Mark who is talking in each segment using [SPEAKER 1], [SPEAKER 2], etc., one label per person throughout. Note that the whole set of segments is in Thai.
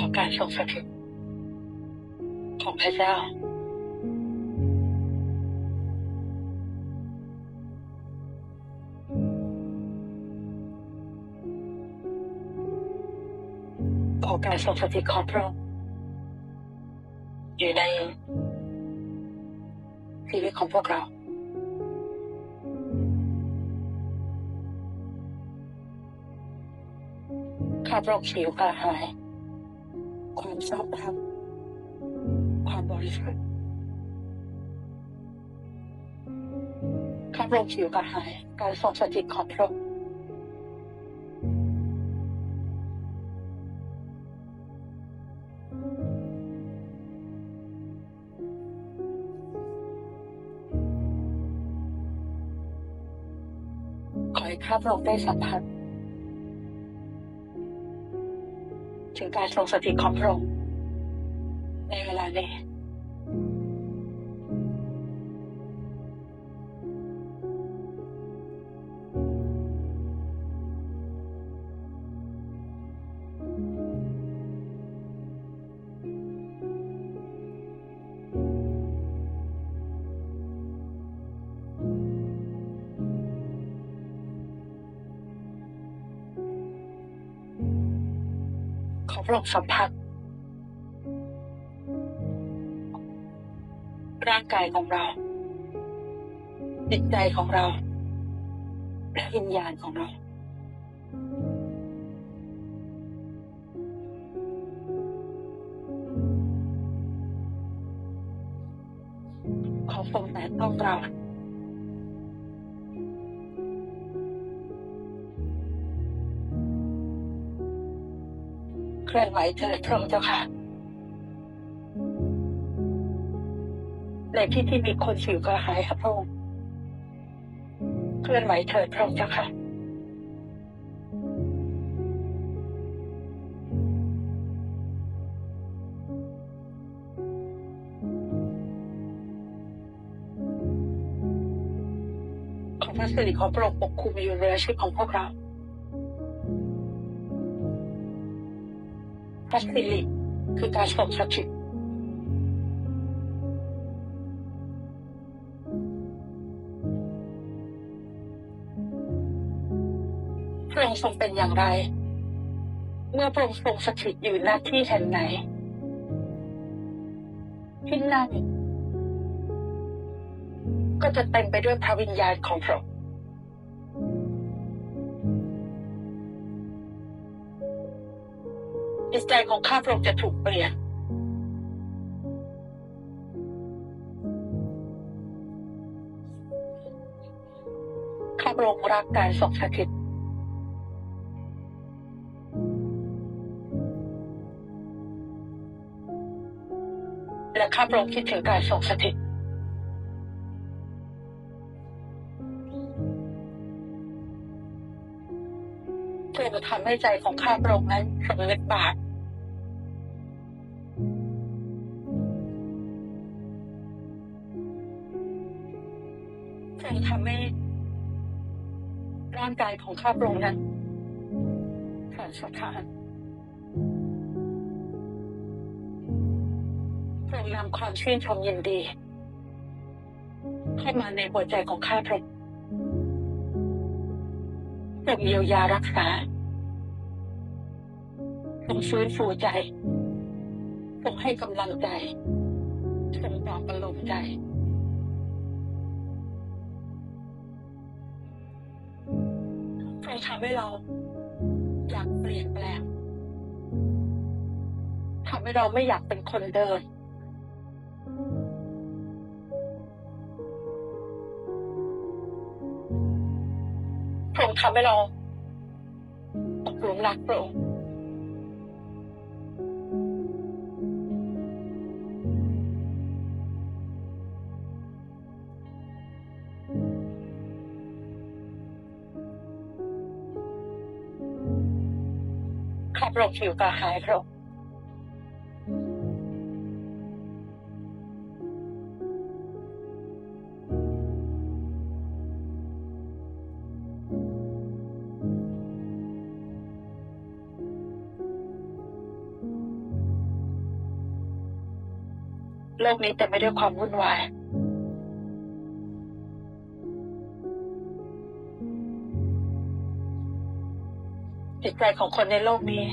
[SPEAKER 1] ของการทรงสถิตของพระเจ้า ขอการทรงสถิตของพระองค์อยู่ในชีวิตของพวกเราข้าพระองค์หิวกระหาย ความชอบธรรมความบริสุทธิ์ข้าพระองคิวกระหาย การทรงสถิตของพระองค์ขอให้ข้าพระองค์ได้สัมผัส ถึงการทรงสถิตของพระองค์ในเวลานี้ ขอพระองสัมผัส ร่างกายของเรา จิตใจของเรา และวิญญาณของเรา ขอทรงแต่ต้องเรา เคลื่อนไหวเถิดพระองค์เจ้าค่ะ ในที่ที่มีคนสิวกระหายครับพระองค์เคลื่อนไหวเถิดพระองค์เจ้าค่ะขอพระสิริของพระองค์ปกคลุมอยู่ในชีวิตของพวกเรา พระสิริคือการทรงสถิตพระองค์ทรงเป็นอย่างไร เมื่อพระองค์ทรงสถิตอยู่หน้าที่แห่งไหน ที่นั่นก็จะเต็มไปด้วยพระวิญญาณของพระองค์ จิตใจของข้าพระองค์จะถูกเปลี่ยน ข้าพระองค์รักการทรงสถิตและข้าพระองค์คิดถึงการทรงสถิต จะทำให้ใจของข้าพระองค์นั้นสำนึกบาปจะทำให้ร่างกายของข้าพระองค์นั้นผ่านสถานพระองค์นำความชื่นชมยินดี เข้ามาในหัวใจของข้าพระองค์ทรงเยียวยารักษา ทรงฟื้นฟูใจทรงให้กำลังใจทรงปลอบประโลมใจทรทำให้เราอยากเปลี่ยนแปลงทำให้เราไม่อยากเป็นคนเดิมพระองค์ทำให้เราตกหลุมรักพระองค์ ข้าพระองค์หิวกระหายพระองค์โลกนี้เต็มไปด้วยความวุ่นวาย จิตใจของคนในโลกนี้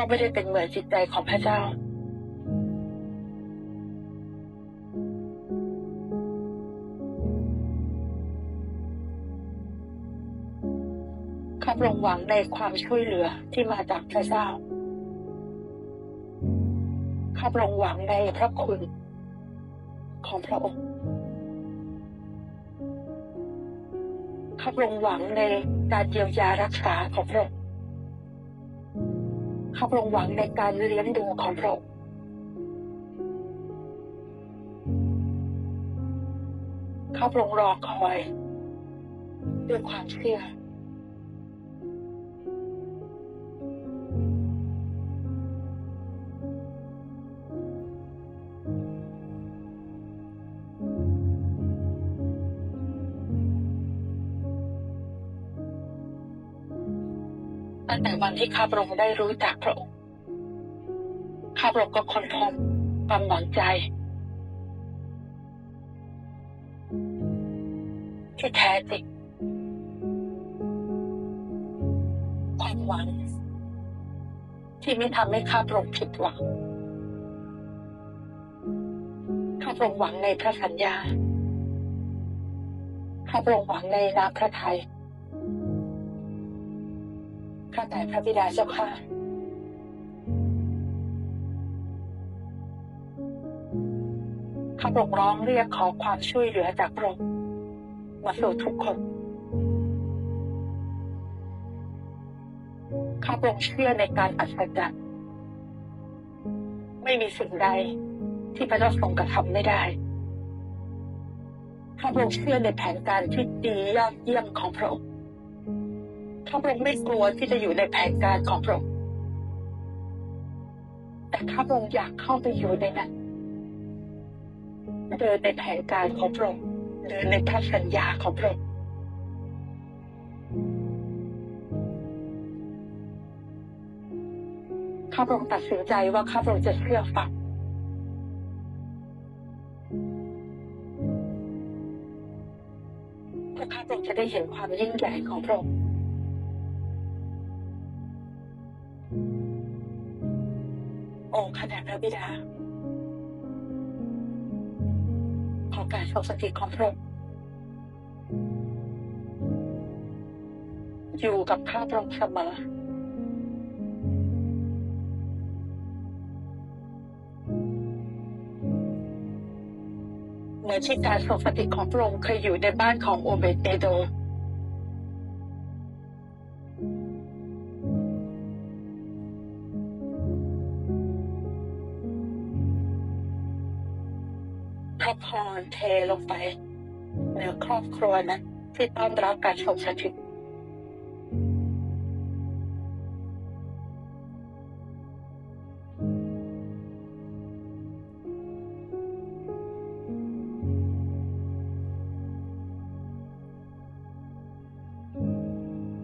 [SPEAKER 1] ก็ไม่ได้เป็นเหมือนจิตใจของพระเจ้า ข้าพงหวังในความช่วยเหลือที่มาจากพระเจ้า ข้าพงหวังในพระคุณของพระองค์ ข้าพงหวังในการเยียวยารักษาของพระองค์ ข้าพระองค์หวังในการเลี้ยงดูของพระองค์ข้าพระองค์รอคอยด้วยความเชื่อ ตั้งแต่วันที่ข้าพระองค์ได้รู้จักพระองค์ข้าพระองค์ก็ค้นพบความหวังใจ ที่แท้จริงความหวังที่ไม่ทำให้ข้าพระองค์ผิดหวังข้าพระองค์หวังในพระสัญญาข้าพระองค์หวังในน้ำพระทัย ข้าแต่พระบิดาเจ้าค่ะ ข้าพระองค์ร้องเรียกขอความช่วยเหลือจากพระองค์มาสู่ทุกคน ข้าพระองค์เชื่อในการอัศจรรย์ไม่มีสิ่งใดที่พระเจ้าทรงกระทำไม่ได้ ข้าพระองค์เชื่อในแผนการที่ดียอดเยี่ยมของพระองค์ ข้าพระองค์ไม่กลัวที่จะอยู่ในแผนการของพระองค์แต่ข้าพระองค์อยากเข้าไปอยู่ในนั้นเดินในแผนการของพระองค์เดินในพระสัญญาของพระองค์ข้าพระองค์ตัดสินใจว่าข้าพระองค์จะเชื่อฟังเพื่อข้าพระองค์จะได้เห็นความยิ่งใหญ่ของพระองค์ องค์ขนาดพระบิดา ขอการทรงสถิตของพระองค์อยู่กับข้าพระองค์เสมอเหมือนที่การทรงสถิตของพระองค์เคยอยู่ในบ้านของโอเบเอโด เทลงไปเหนือครอบครัวนั้นที่ต้อนรับการทรงสถิต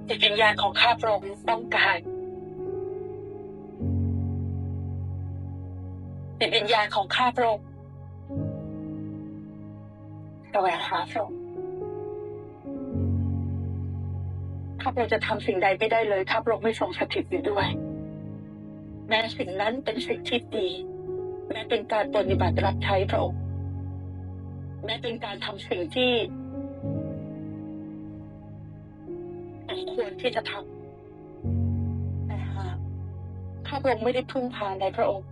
[SPEAKER 1] จิตวิญญาณของข้าพระองค์ต้องการจิตวิญญาณของข้าพระองค์ แสวงหาพระองข้าพระองค์จะทำสิ่งใดไม่ได้เลยข้าพระองค์ไม่ทรงสถิตอยู่ด้วย แม้สิ่งนั้นเป็นสิ่งที่ดี แม้เป็นการปฏิบัติรับใช้พระองค์ แม้เป็นการทำสิ่งที่ควรที่จะทำแต่หากข้าพระองค์ไม่ได้พึ่งพาในพระองค์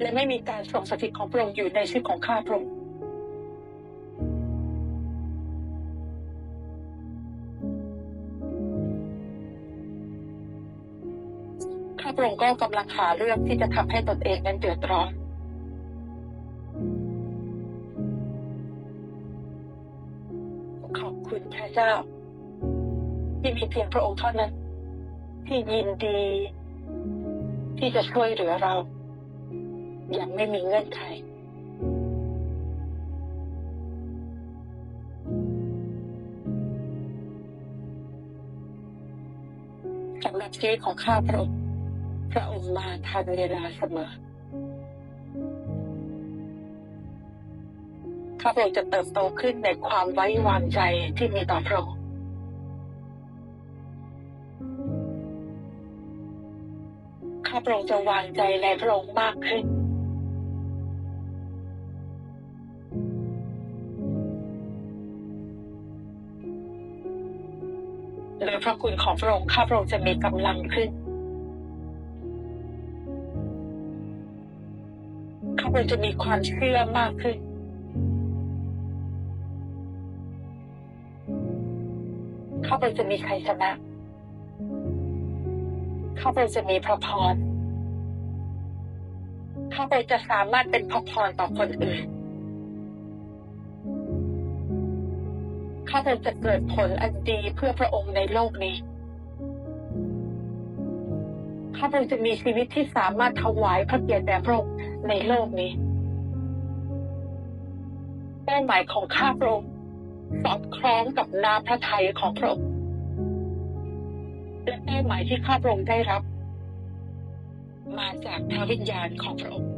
[SPEAKER 1] และไม่มีการทรงสถิตของพระองค์อยู่ในชีวิตของข้าพระองค์ พระองค์ก็กำลังหาเรื่องที่จะทำให้ตนเองนั้นเดือดร้อนขอบคุณพระเจ้า ที่มีเพียงพระองค์เท่านั้น ที่ยินดี ที่จะช่วยเหลือเรา อย่างไม่มีเงื่อนไขรับชีวิตของข้าพระองค์ พระองค์มาทันเวลาเสมอข้าพระองค์จะเติบโตขึ้นในความไว้วางใจที่มีต่อพระองค์ข้าพระองค์จะวางใจในพระองค์มากขึ้น โดยพระคุณของพระองค์ข้าพระองค์จะมีกำลังขึ้น ข้าพรจะมีความเชื่อมากขึ้นข้าพระองค์จะมีชัยชนะข้าพระองค์จะมีพระพรข้าพระองค์จะสามารถเป็นพระพรต่อคนอื่นข้าพระองค์จะเกิดผลอันดีเพื่อพระองค์ในโลกนี้ข้าพระองค์จะมีชีวิตที่สามารถถวายพระเกียรติแด่พระองค์ ในโลกนี้เป้าหมายของข้าพระองค์สอดคล้องกับน้ำพระทัยของพระองค์และเป้าหมายที่ข้าพระองค์ได้รับ มาจากพระวิญญาณของพระองค์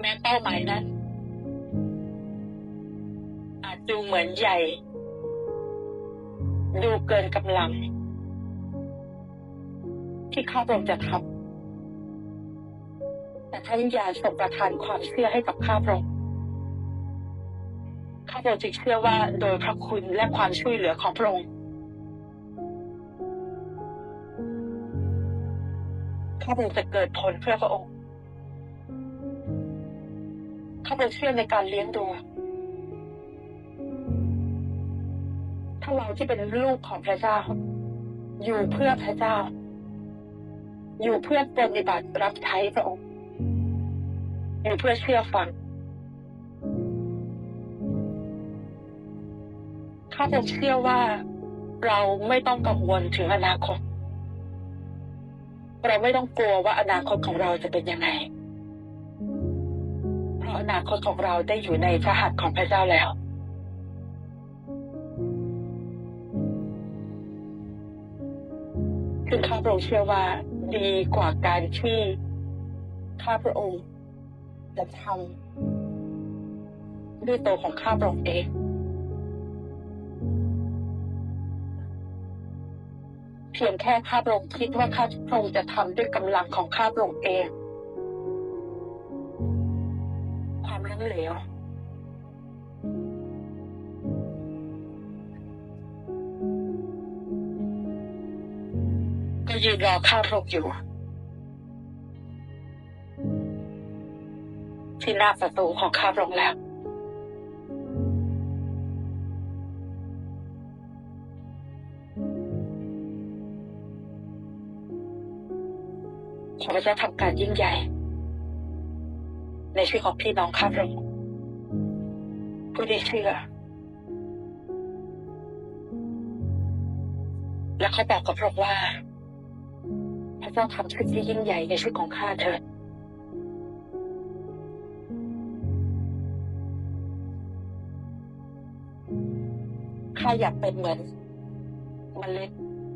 [SPEAKER 1] แม้เป้าหมายนั้นอาจดูเหมือนใหญ่ ดูเกินกำลัง ที่ข้าพระองค์จะทำแต่พระวิญญาณทรงประทานความเชื่อให้กับข้าพระองค์ข้าพระองค์จึงเชื่อว่าโดยพระคุณและความช่วยเหลือของพระองค์ข้าพระองค์จะเกิดผลเพื่อพระองค์ข้าพเจ้าเชื่อในการเลี้ยงดู ถ้าเราที่เป็นลูกของพระเจ้า อยู่เพื่อพระเจ้า อยู่เพื่อปฏิบัติรับใช้พระองค์อยู่เพื่อเชื่อฟังข้าพเจ้าเชื่อว่าเราไม่ต้องกังวลถึงอนาคต เราไม่ต้องกลัวว่าอนาคตของเราจะเป็นยังไง เพราะอนาคตของเราได้อยู่ในพระหัตถ์ของพระเจ้าแล้ว ซึ่งข้าพระองค์เชื่อว่าดีกว่าการที่ข้าพระองค์จะทำด้วยตัวของข้าพระองค์เองเพียงแค่ข้าพระองค์คิดว่าข้าพระองค์จะทำด้วยกำลังของข้าพระองค์เอง ความล้มเหลว ยืนรอข้าพระอยู่ ที่หน้าประตูของข้าพระองแล้วขอพระเจ้าทำการยิ่งใหญ่ ในชีวิตของพี่น้องข้าพระองค์ผู้ที่เชื่อ และเขาบอกกับพระองค์ว่า เจ้าทำสิ่งที่ยิ่งใหญ่ในชีวิตของข้าเถิดข้าอยากเป็นเหมือนเมล็ด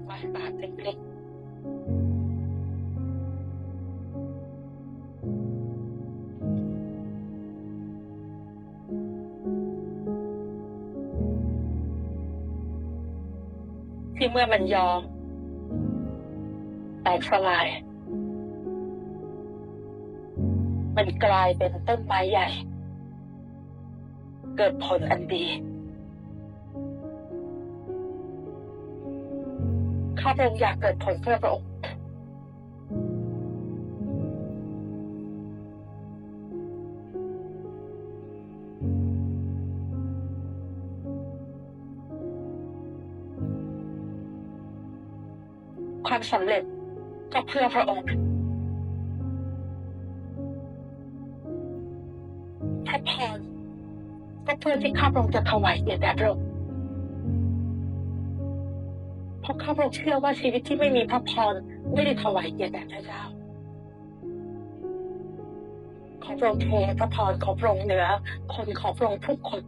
[SPEAKER 1] มัสตาร์เล็กๆที่เมื่อมันยอม แตกสลาย มันกลายเป็นต้นไม้ใหญ่ เกิดผลอันดี ข้าพระองค์อยากเกิดผลเพื่อพระองค์ความสำเร็จ แเพื่อพระองค์พระพรก็เพื่อที่ข้าพระองค์จะถวายเกียรติแด่พระองค์เพราะข้าพระองค์เชื่อว่าชีวิตที่ไม่มีพระพรไม่ได้ถวายเกียรติแด่พระเจ้า ขอพระองค์เทพระพรขอพระองค์เหนือ คนขอพระองค์ทุกคน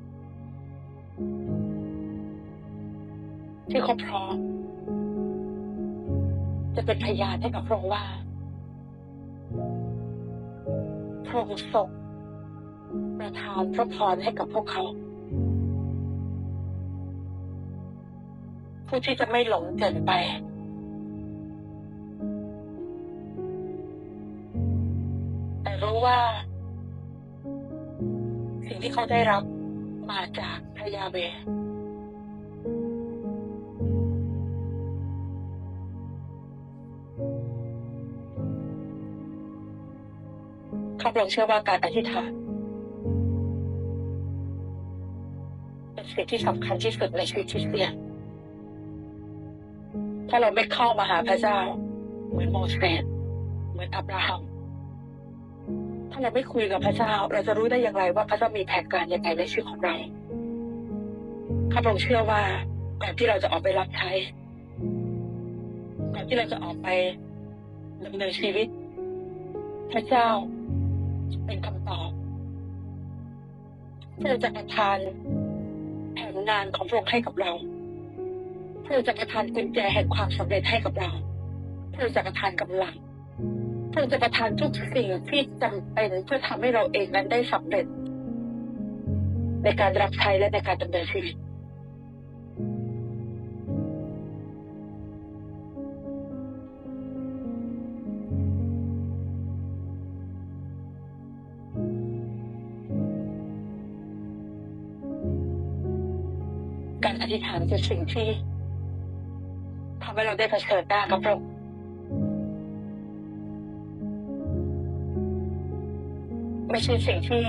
[SPEAKER 1] ที่เขาพร้อม จะเป็นพยานให้กับพระองค์ว่า พระองค์ทรงประทานพระพรให้กับพวกเขา ผู้ที่จะไม่หลงเกินไป แต่รู้ว่า สิ่งที่เขาได้รับมาจากพระยาเวาพระองค์เชื่อว่าการอธิษฐานเป็นสิ่งที่สำคัญที่สุดในชีวิตคริสเตียนถ้าเราไม่เข้ามาหาพระเจ้า เหมือนโมเสสเหมือนอับราฮัม ถ้าเราไม่คุยกับพระเจ้า เราจะรู้ได้อย่างไรว่าพระเจ้ามีแผนการยังไงในชีวิตของเราข้าพระองค์เชื่อว่าก่อนที่เราจะออกไปรับใช้ก่อนที่เราจะออกไปดำเนินชีวิต พระเจ้า เป็นคำตอบเพื่อจะประทานแผนงานของพระองค์ให้กับเรา เพื่อจะประทานกุญแจแห่งความสำเร็จให้กับเรา เพื่อจะประทานกำลัง เพื่อจะประทานทุกสิ่งที่จำเป็นเพื่อทำให้เราเองนั้นได้สำเร็จ ในการรับใช้และในการดำเนินชีวิต ธิษฐานคือสิ่งที่ทำให้เราได้เผชิญหน้ากับพระองค์ไม่ใช่สิ่งที่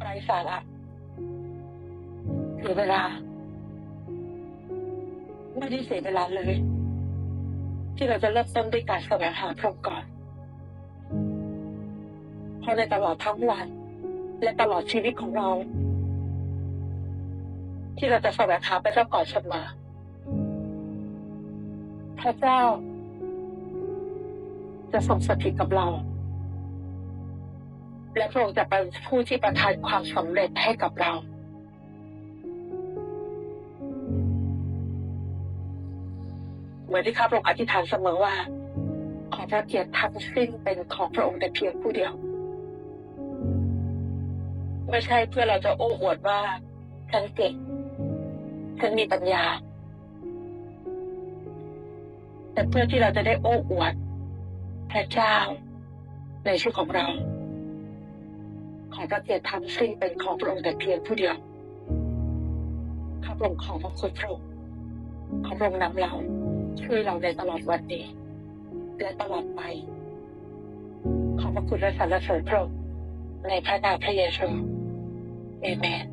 [SPEAKER 1] ไร้สาระเสียเวลา ไม่ได้เสียเวลาเลย ที่เราจะเริ่มต้นด้วยการแสวงหาพระองค์ก่อนเพราะในตลอดทั้งวัน และตลอดชีวิตของเรา ที่เราจะแสวงหาพระเจ้าก่อนเสมอพระเจ้า จะทรงสถิตกับเรา และพระองค์จะเป็นผู้ที่ประทานความสำเร็จให้กับเราเหมือนที่ข้าพระองค์อธิษฐานเสมอว่า ขอพระเกียรติทั้งสิ้นเป็นของพระองค์แต่เพียงผู้เดียวไม่ใช่เพื่อเราจะโอ้อวดว่าฉันเก่ง ฉันมีปัญญา แต่เพื่อที่เราจะได้โอ้อวดพระเจ้า ในชีวิตของเรา ขอพระเกียรติทั้งสิ้นเป็นของพระองค์แต่เพียงผู้เดียวข้าพระองค์ขอพระคุณพระองค์ขอพระองค์นำเราช่วยเราในตลอดวันนี้และตลอดไป ขอพระคุณและสรรเสริญพระองค์ในพระนามพระเยซูเอเมน